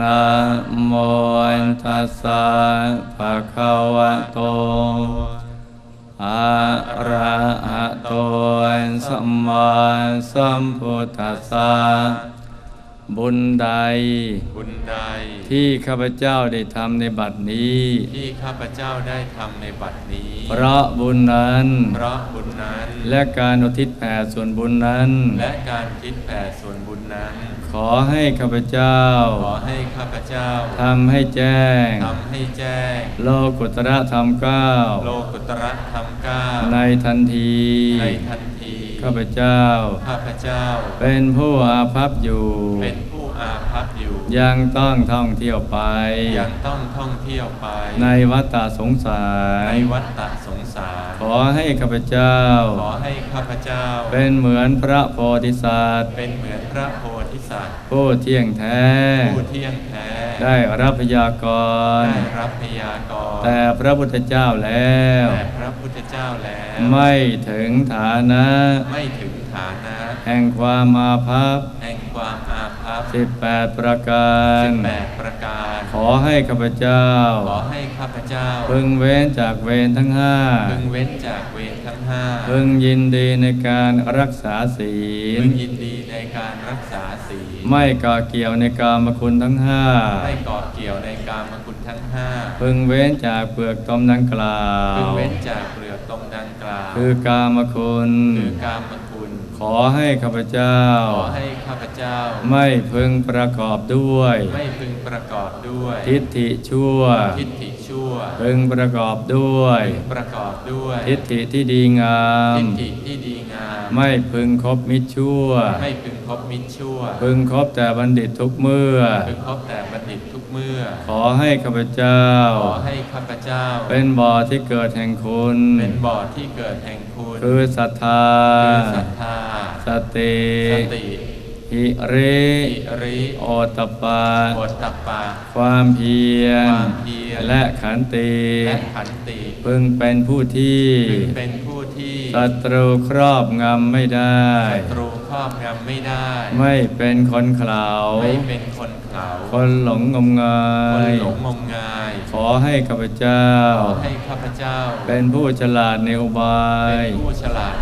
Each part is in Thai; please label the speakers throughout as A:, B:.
A: นะโมตัสสะภะคะวะโต อะระหะโตสัมมาสัมพุทธัสสะบุญใด
B: บุญใด
A: ที่ข้าพเจ้าได้ทำในบัดนี้
B: ที่ข้าพเจ้าได้ทำในบัดนี้
A: เพราะบุญนั้น
B: เพราะบุญนั้น
A: และการอุทิศแผ่ส่วนบุญนั้น
B: และการคิดแผ่ส่วนบุญนั้น
A: ขอให้ข้าพเจ้า
B: ขอให้ข้าพเจ้า
A: ทำให้แจ้ง
B: ทำให้แจ้ง
A: โลกุตระธรรมเก้า
B: โลกุตระธรรมเก้า
A: ในทันที
B: ในทันที
A: ข้าพเจ้า
B: ข้าพเจ้า
A: เป็นผู้อาภัพอยู่
B: เป็นผู้ อาภัพอยู่
A: ยังต้องท่องเที่ยวไป
B: ยังต้องท่องเที่ยวไป
A: ในวัฏฏะสงสาร
B: ในวัฏฏะสงสาร
A: ขอให้ข้าพเจ้า
B: ขอให้ข้าพเจ้า
A: เป็นเหมือนพระโพธิสัตว์
B: เป็นเหมือนพระโพธิสัตว์
A: ผู้เที่ยงแท้
B: ผู้เที่ยงแท้
A: ได้รับพยากร
B: ได้รับพยากรณ์
A: แต่พระพุทธเจ้าแล้ว
B: แต่พระพุทธเจ้าแล้ว
A: ไม่ถึงฐานะ
B: ไม่ถึงฐานะ
A: แห่งความมาภัพ 18 ประการ
B: 18 ประการ
A: ขอให้ข้าพเจ้า
B: ขอให้ข้าพเจ้า
A: พึงเว้นจากเวรทั้งห้า
B: พึงเว้นจากเวรทั้งห้า
A: พึงยินดีในการรักษาศีลพึ
B: งยินดีในการรักษาศีล
A: ไม่ก่อเกี่ยวในกามคุณทั้งห้า
B: ไม่ก่อเกี่ยวในกามคุณทั้งห้า
A: พึงเว้นจากเปลือกตมดังกล่าว
B: พึงเว้นจากเปลือกตมดังกล่าว
A: คือกามคุณ
B: คือกาม
A: อให้ข้าพเจ้า
B: ขอให้ข้าพเจ้า
A: ไม่พึงประกอบด้วย
B: ไม่พึงประกอบด้วย
A: ทิฏฐิชั่ว
B: ทิฏฐิชั่ว
A: พึงประกอบด้วย
B: ประกอบด้วย
A: ทิฏฐิที่ดีงาม
B: ทิฏฐิที่ดีงาม
A: ไม่พึงคบมิตรชั่ว
B: ไม่พึงคบมิตรชั่ว
A: พึงคบแต่บัณฑิตทุกเมื่อ
B: พึงคบแต่บัณฑิตทุก เมื่อ
A: ขอให้ข้าพเจ้า
B: ขอให้ข้าพเจ้า
A: เป็นบ่อที่เกิดแห่งคุณ
B: เป็นบ่อที่เกิดแห่งคุณ
A: คือศรัทธา
B: คือศรัทธา
A: สติ
B: สติ
A: หิริ
B: อิริ
A: โอตตปปะ
B: โอตตัปปะ
A: ความเพียร
B: ความเพียร
A: และขันติ
B: และขันติ
A: พึงเป็นผู้ที่
B: พึงเป็นผู้ที่
A: ศัตรูครอบงำไม่ได้
B: ศัตรู ครอบงำไม่ได้
A: ไม่เป็นคนเขลา
B: ไม่เป็นคนเขลา
A: คนหลงงมงา
B: คน
A: ย
B: หลงงมงาย
A: ขอให้ข้าพเจ้า
B: ขอให้ข้าพเจ้า
A: เป็นผู้ฉลาดในอุบา
B: เป็
A: ย
B: นผู้ฉลาดในอุบาย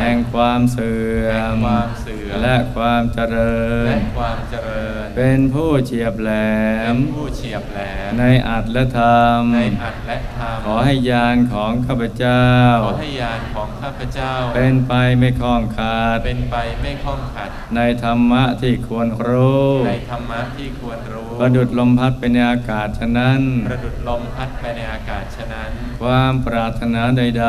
A: แห่งความเสื่อ
B: แห่ง
A: ม
B: ความเสื่อม
A: และความเจริญ
B: และความเจริญ
A: เป็นผู้เฉียบแหล
B: เป็
A: ม
B: นผู้เฉียบแหลม
A: ในอัตและธรรม
B: ในอัตและธรรม
A: ขอให้ญาณของข้าพเจ้า
B: ขอให้ญาณของข้าพเจ้า
A: เป็นไปไม่คล้องขาด
B: เป็นไปไม่ข้องขัด
A: ในธรรมะที่ควรรู้
B: ในธรรมะที่ควรรู้
A: ประดุดลมพัดไปในอากาศฉะนั้น
B: ประดุดลมพัดไปในอากาศฉะนั้น
A: ความปรารถนาใด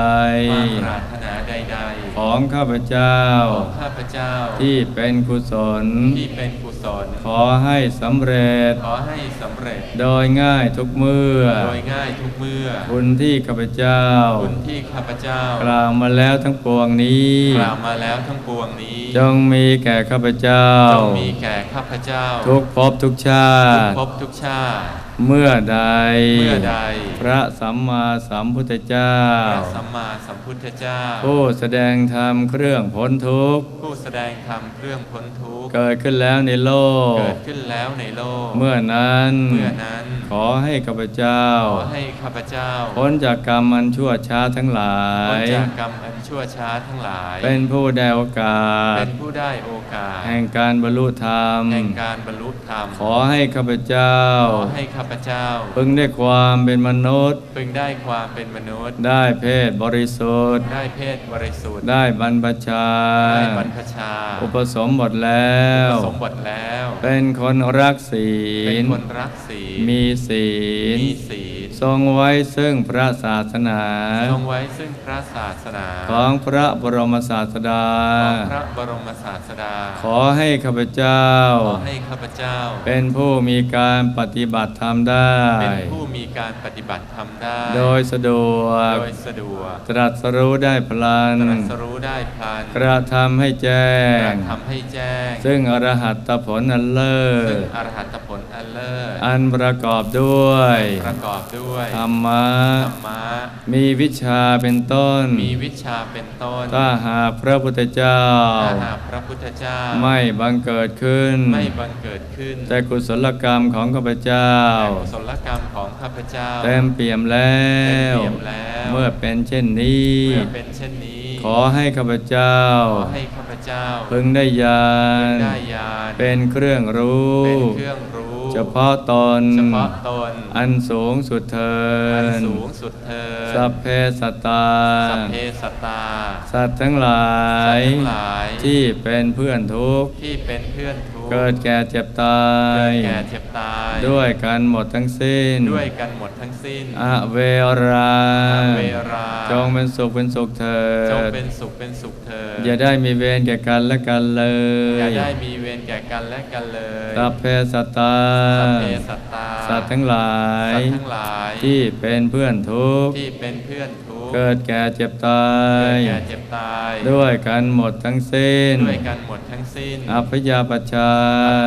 B: ความปรารถนาใด
A: ๆ ของข้าพเจ้า
B: ๆของข้าพเจ้า
A: ที่เป็นกุศล
B: ที่เป็นกุ ศล
A: ขอให้สำเร็จ
B: ขอให้สำเร็จ
A: โดยง่ายทุกเมื่อ
B: โดยง่ายทุกเมื่อ
A: คุณที่ข้าพเจ้า
B: คุณที่ข้าพเจ้า ก
A: ล่าวมาแล้วทั้งปวงนี้
B: กล่าวมาแล้วทั้งปวงนี้
A: จงมีแก่ข้าพเจ้า
B: จงมีแก่ข้าพเจ้า
A: ทุกภพทุกชา
B: ทุก
A: ติ
B: ภพทุกชาติ
A: เมื่อใด
B: เมื่อใด
A: พระสัมมาสัมพุทธเจ้า
B: พระสัมมาสัมพุทธเจ้า
A: ผู้แสดงธรรมเครื่องพ้นทุกข์
B: ผู้แสดงธรรมเครื่องพ้นทุกข์
A: เกิดขึ้นแล้วในโลก
B: เกิดขึ้นแล้วในโลก
A: เมื่อนั้น
B: เมื่อนั้น
A: ขอให้ข้าพเจ้า
B: ขอให้ข้าพเจ้า
A: พ้นจากกรรมอันชั่วช้าทั้งหลา
B: พ้น
A: ย
B: จากกรรมอันชั่วช้าทั้งหลาย
A: เป็นผู้ได้โอกาส
B: เป็นผู้ได้โอกาส
A: แห่งการบรรลุธรรม
B: แห่งการบรรลุธรรม
A: ขอให้ข้าพเจ้า
B: ขอให้ข้าพเจ้า
A: พึงได้ความเป็นมนุษย์
B: พึงได้ความเป็นมนุษย์
A: ได้เพศบริสุทธิ์
B: ได้เพศบริสุทธิ์
A: ได้บรรพชา
B: ได้บรรพชา
A: อุปสมบทแล้ว
B: อุปสมบทแล้ว
A: เป็นคนรักศี
B: เป็น
A: ล
B: คนรักศีล
A: มีศีล
B: มีศีล
A: ทรงไว้ซึ่งพระศาสนา
B: ทรงไว้ซึ่งพระศาสนา
A: ของพระบรมศาสดา
B: ของพระบรมศาสดา
A: ขอให้ข้าพเจ้า
B: ขอให้ข้าพเจ้า
A: เป็นผู้มีการปฏิบัติธรรมได้
B: เป็นผู้มีการปฏิบัติธรรมได้
A: โดยสะดวก
B: โดยสะดวก
A: ตรัสรู้ได้พลัน
B: ตรัสรู้ได้พลัน
A: กระทำให้แจ้
B: ก
A: ง
B: ระทำให้แจ้ง
A: ซึ่งอรหัตผลอันเลิ
B: ซึ่ง
A: ศ
B: อรหัตผลอันเลิศ
A: อันประกอบด้วย
B: ประกอบด้วย
A: ธรรมะ
B: ธรรมะ
A: มีวิชาเป็นต้น
B: มีวิชาเป็นต้น
A: ถ้าหากพระพุทธเจ้า
B: ถ้าหากพระพุทธเจ้า
A: ไม่บังเกิดขึ้น
B: ไม่บังเกิดขึ้น
A: แต่กุศลกรรมของข้าพเจ้า
B: แต่กุศลกรรมของข้าพเจ้า
A: เต็มเปี่ยมแล้ว
B: เต็มเปี่ยมแล้ว
A: เมื่อเป็นเช่นนี้
B: เมื่อเป็นเช่นนี้
A: ขอให้ข้าพเจ้า
B: ขอให้ข้าพ เจ้า
A: พึงได้ญา
B: พึง
A: ณ
B: ได้ญาณ
A: เป็นเครื่องรู้
B: เป็นเครื่องรู้
A: เฉพาะตน
B: เฉพาะตน
A: อันสูงสุดเทิ
B: อัน
A: น
B: สูงสุดเธอญ
A: สัพเพสัตตา
B: สัพเพสัตตา
A: สัตว์ทั้งหลาย
B: สัตว์ทั้งหลาย
A: ที่เป็นเพื่อนทุกข์
B: ที่เป็นเพื่อนทุกข์
A: เกิดแก่เจ็บตา
B: เกิ
A: ย
B: ดแก่เจ็บตาย
A: ด้วยกันหมดทั้งสิ้น
B: ด้วยกันหมดทั้งสิ้น
A: อเวรา
B: อเวรา
A: จงเป็นสุขเป็นสุขเถิ
B: จง
A: ด
B: เป็นสุขเป็นสุขเธอญ
A: อย่าได้มีเวรแก่กันและกันเล
B: อย่ายได้มีเวรแก่กันและกันเลย
A: สัพเพสัตตา
B: สัพเพสัตตา
A: สัตว์ทั้งหลาย
B: สัตว์ทั้งหลาย
A: ที่เป็นเพื่อนทุกข์
B: ที่เป็นเพื่อนทุกข์
A: เกิดแก่เจ็บตา
B: เกิด
A: ย
B: แก่เจ็บตาย
A: ด้วยกันหมดทั้งสิ้น
B: ด้วยกันหมดทั้งสิ้น
A: อัพยาปัชชา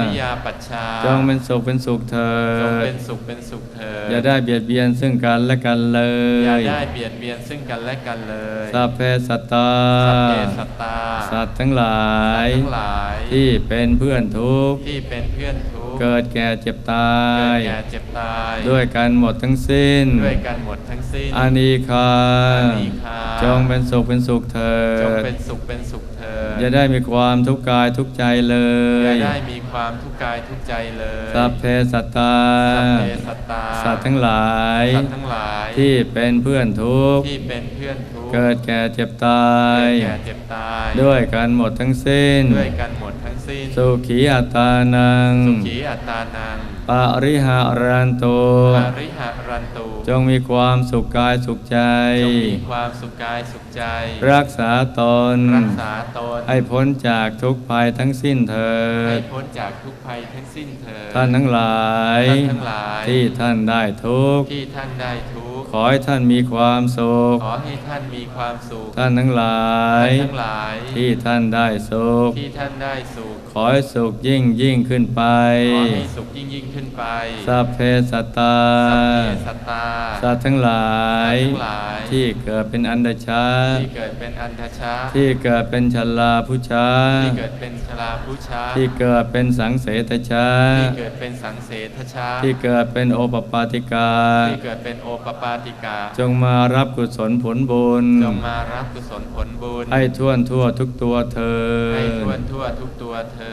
B: พิยาปัชชา
A: จงเป็นสุขเป็นสุขเถิ
B: จง
A: ด
B: เป็นสุขเป็นสุขเธอญ
A: อย่าได้เบียดเบียนซึ่งกันและกันเล
B: อย่ายได้เบียดเบียนซึ่งกันและกันเลย
A: สัพเพสัตตา
B: สัพเพสัตตา
A: สัตว์ทั้งหลาย
B: ทั้งหลาย
A: ที่เป็นเพื่อนทุกข์
B: ที่เป็นเพื่อนทุกข์
A: เกิดแก่เจ็บตา
B: เกิด
A: ย
B: แก่เจ็บตาย
A: ด้วยกันหมดทั้งสิ้น
B: ด้วยกันหมดทั้งสิ้น
A: อานีคา
B: อานีคา
A: จงเป็นสุขเป็นสุขเถิ
B: จง
A: ด
B: เป็นสุขเป็นสุขเธอญ
A: อย่าได้มีความทุกข์กายทุกข์ใจเล
B: อย่ายได้มีความทุกข์กายทุกข์ใจเลย
A: สัพเพสัตตา
B: สัพเพสัตตา
A: สัตว์ทั้งหลาย
B: สัตว์ทั้งหลาย
A: ที่เป็นเพื่อนทุกข์
B: ที่เป็นเพื่อนทุกข์
A: เกิดแก่เจ็บตา
B: เกิ
A: ย
B: ดแก่เจ็บตาย
A: ด้วยกันหมดทั้งสิ้น
B: ด้วยกันหมดทั้ง สิ้น
A: สุขีอัตตานัง
B: สุขีอัตตานัง
A: ปริหารันโต
B: ปาริหารันตุ
A: จงมีความสุขกายสุขใจ
B: จงมีความสุขกายสุขใจ
A: รักษาตน
B: รักษาตน
A: ให้พ้นจากทุกภัยทั้งสิ้นเถิ
B: ให้
A: ด
B: พ้นจากทุกภัยทั้งสิ้นเถิด
A: ท่านทั้งหลาย
B: ท่านทั้งหลาย
A: ที่ท่านได้ทุกข์
B: ที่ท่านได้ทุก ข์
A: ขอให้ท่านมีความสุข
B: ขอให้ท่านมีความสุข
A: ท่านทั้งหลาย
B: ท่านทั้งหลาย
A: ที่ท่านได้สุข
B: ที่ท่านได้สุข
A: ขอให้สุขยิ่งยิ่งขึ้นไป
B: ขอให้สุขยิ่งยิ่งขึ้นไป
A: สัพเพสัตตา
B: สัพเพสัตตา
A: สัตว์ทั้งหลาย
B: สัตว์ทั้งหลาย
A: ที่เกิดเป็นอันดชา
B: ที่เกิดเป็นอันทชา
A: ที่เกิดเป็นชลาผู้ชา
B: ที่เกิดเป็นชราผู้ชา
A: ที่เกิดเป็นสังเสตชา
B: ที่เกิดเป็นสังเสทชา
A: ที่เกิดเป็นโอปปาติกา
B: ที่เกิดเป็นโอปปาติกา
A: จงมารับกุศลผลบุญ
B: จงมารับกุศลผลบุญ
A: ให้ท่วนทั่วทุกตัวเธอ
B: ให้
A: ญ
B: ทั่วทั่วทุกตัวเทิน